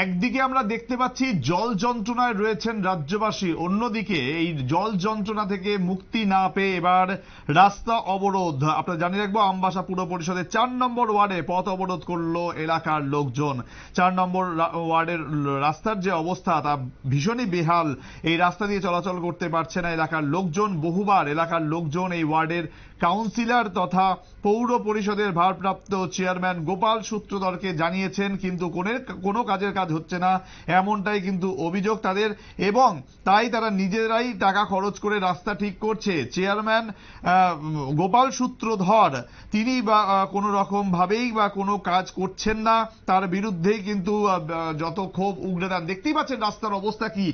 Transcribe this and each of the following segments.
একদিকে আমরা দেখতে পাচ্ছি জল যন্ত্রণায় রয়েছেন রাজ্যবাসী, অন্যদিকে এই জল যন্ত্রণা থেকে মুক্তি না পেয়ে এবার রাস্তা অবরোধ। আপনারা জানিয়ে রাখব, আমবাসা পুর পরিষদের চার নম্বর ওয়ার্ডে পথ অবরোধ করল এলাকার লোকজন। চার নম্বর ওয়ার্ডের রাস্তার যে অবস্থা, তা ভীষণই বেহাল। এই রাস্তা দিয়ে চলাচল করতে পারছে না এলাকার লোকজন। বহুবার এলাকার লোকজন এই ওয়ার্ডের কাউন্সিলর তথা পৌর পরিষদের ভারপ্রাপ্ত চেয়ারম্যান গোপাল সূত্রধরকে জানিয়েছেন, কিন্তু কোনো কাজের কাজ হচ্ছে না, এমনটাই কিন্তু অভিযোগ তাদের এবং তাই তারা নিজেরাই টাকা খরচ করে রাস্তা ঠিক করছে। চেয়ারম্যান গোপাল সূত্রধর, তিনি বা কোনো রকম ভাবেই বা কোনো কাজ করছেন না। তার বিরুদ্ধেই কিন্তু যত ক্ষোভ উগড়ে দেন, দেখতেই পাচ্ছেন রাস্তার অবস্থা কি।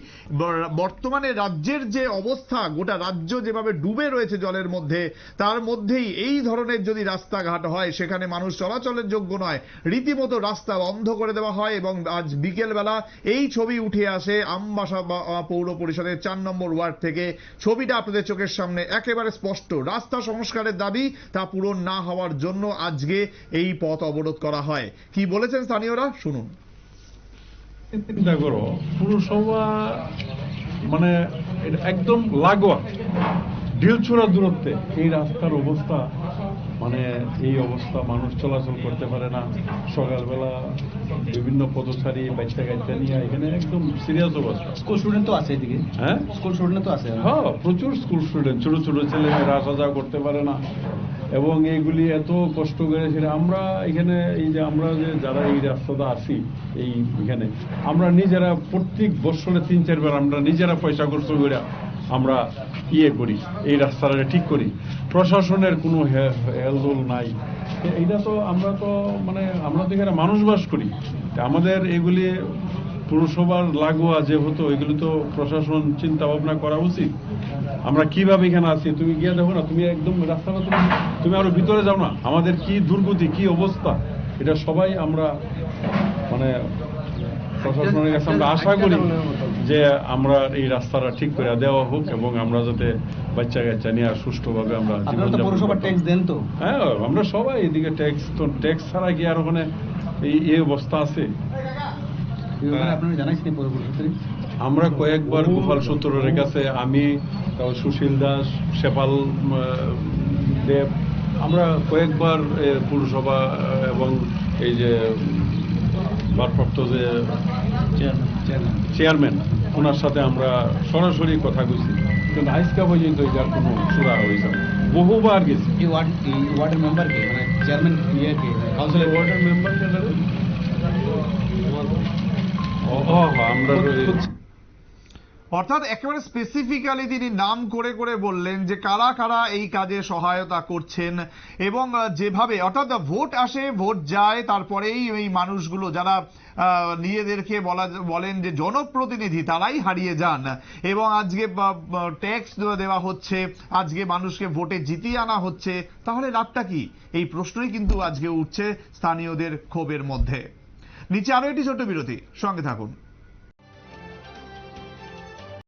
বর্তমানে রাজ্যের যে অবস্থা, গোটা রাজ্য যেভাবে ডুবে রয়েছে জলের মধ্যে, তার মধ্যেই এই ধরনের যদি রাস্তাঘাট হয়, সেখানে মানুষ চলাচলের যোগ্য নয়। রীতিমতো রাস্তা বন্ধ করে দেওয়া হয় এবং আজ বিকেলবেলা এই ছবি উঠে আসে আমবাসা পৌর পরিষদের চার নম্বর ওয়ার্ড থেকে। ছবিটা আপনাদের চোখের সামনে একেবারে স্পষ্ট। রাস্তা সংস্কারের দাবি, তা পূরণ না হওয়ার জন্য আজকে এই পথ অবরোধ করা হয়। কি বলেছেন স্থানীয়রা? শুনুন। চিন্তা করো, পুরসভা মানে একদম লাগোয়া। ঢিলছোড়া দূরত্বে এই রাস্তার অবস্থা মানে এই অবস্থা মানুষ চলাচল করতে পারে না। সকালবেলা বিভিন্ন পথচারী বাচ্চা কাচ্চা নিয়ে এখানে একদম সিরিয়াস অবস্থা। স্কুল স্টুডেন্ট তো আছে এদিকে? হ্যাঁ? স্কুল স্টুডেন্ট তো আছে। হ্যাঁ প্রচুর স্কুল স্টুডেন্ট ছোট ছোট ছেলেমেয়েরা আসা যাওয়া করতে পারে না। এবং এইগুলি এত কষ্ট করে সেটা আমরা এখানে এই যে আমরা যে যারা এই রাস্তাটা আসি এই এখানে আমরা নিজেরা প্রত্যেক বছরে তিন চারবার আমরা নিজেরা পয়সা খরচ করে আমরা ইয়ে করি, এই রাস্তাটা ঠিক করি। প্রশাসনের কোনো হেলদোল নাই। এইটা তো আমরা তো মানে আমরা তো এখানে মানুষ বাস করি। আমাদের এগুলি পুরসভার লাগোয়া যে হতো, এগুলি তো প্রশাসন চিন্তা ভাবনা করা উচিত। আমরা কীভাবে এখানে আছি? তুমি গিয়ে দেখো না, তুমি একদম রাস্তাটা তুমি তুমি আরও ভিতরে যাও না। আমাদের কি দুর্গতি, কি অবস্থা? এটা সবাই আমরা মানে প্রশাসনের কাছে আমরা আশা করি। যে আমরা এই রাস্তাটা ঠিক করে দেওয়া হোক এবং আমরা যাতে বাচ্চা কাচ্চা নিয়ে আর সুষ্ঠুভাবে আমরা আপনারা জীবনযাপন পৌরসভা করতে ট্যাক্স দেন তো। হ্যাঁ আমরা সবাই এদিকে ট্যাক্স তো ট্যাক্স ছাড়া কি আর ওখানে এই অবস্থা আছে? আমরা কয়েকবার গোপাল সূত্রের কাছে আমি সুশীল দাস শেপাল দেব আমরা কয়েকবার পুরসভা এবং এই যে ভারপ্রাপ্ত যে চেয়ারম্যান ওনার সাথে আমরা সরাসরি কথা কইছি কিন্তু আজকে পর্যন্ত এটার কোনো সুরা হয়েছে না। বহুবার গেছি। এই ওয়ার্ড এই ওয়ার্ডের মেম্বার কে? মানে চেয়ারম্যান ইয়ে কে? কাউন্সিলর ওয়ার্ডের মেম্বার কে ও, আমরা অর্থাৎ একেবারে স্পেসিফিক্যালি তিনি নাম করে করে বললেন যে কারা কারা এই কাজে সহায়তা করছেন এবং যেভাবে, অর্থাৎ ভোট আসে ভোট যায়, তারপরেই এই মানুষগুলো যারা নিজেদেরকে বলা, বলেন যে জনপ্রতিনিধি তারাই হারিয়ে যান। এবং আজকে ট্যাক্স দেওয়া হচ্ছে, আজকে মানুষকে ভোটে জিতিয়ে আনা হচ্ছে, তাহলে লাভটা কি? এই প্রশ্নই কিন্তু আজকে উঠছে স্থানীয়দের ক্ষোভের মধ্যে। নিচে আরও একটি ছোট্ট বিরতি, সঙ্গে থাকুন।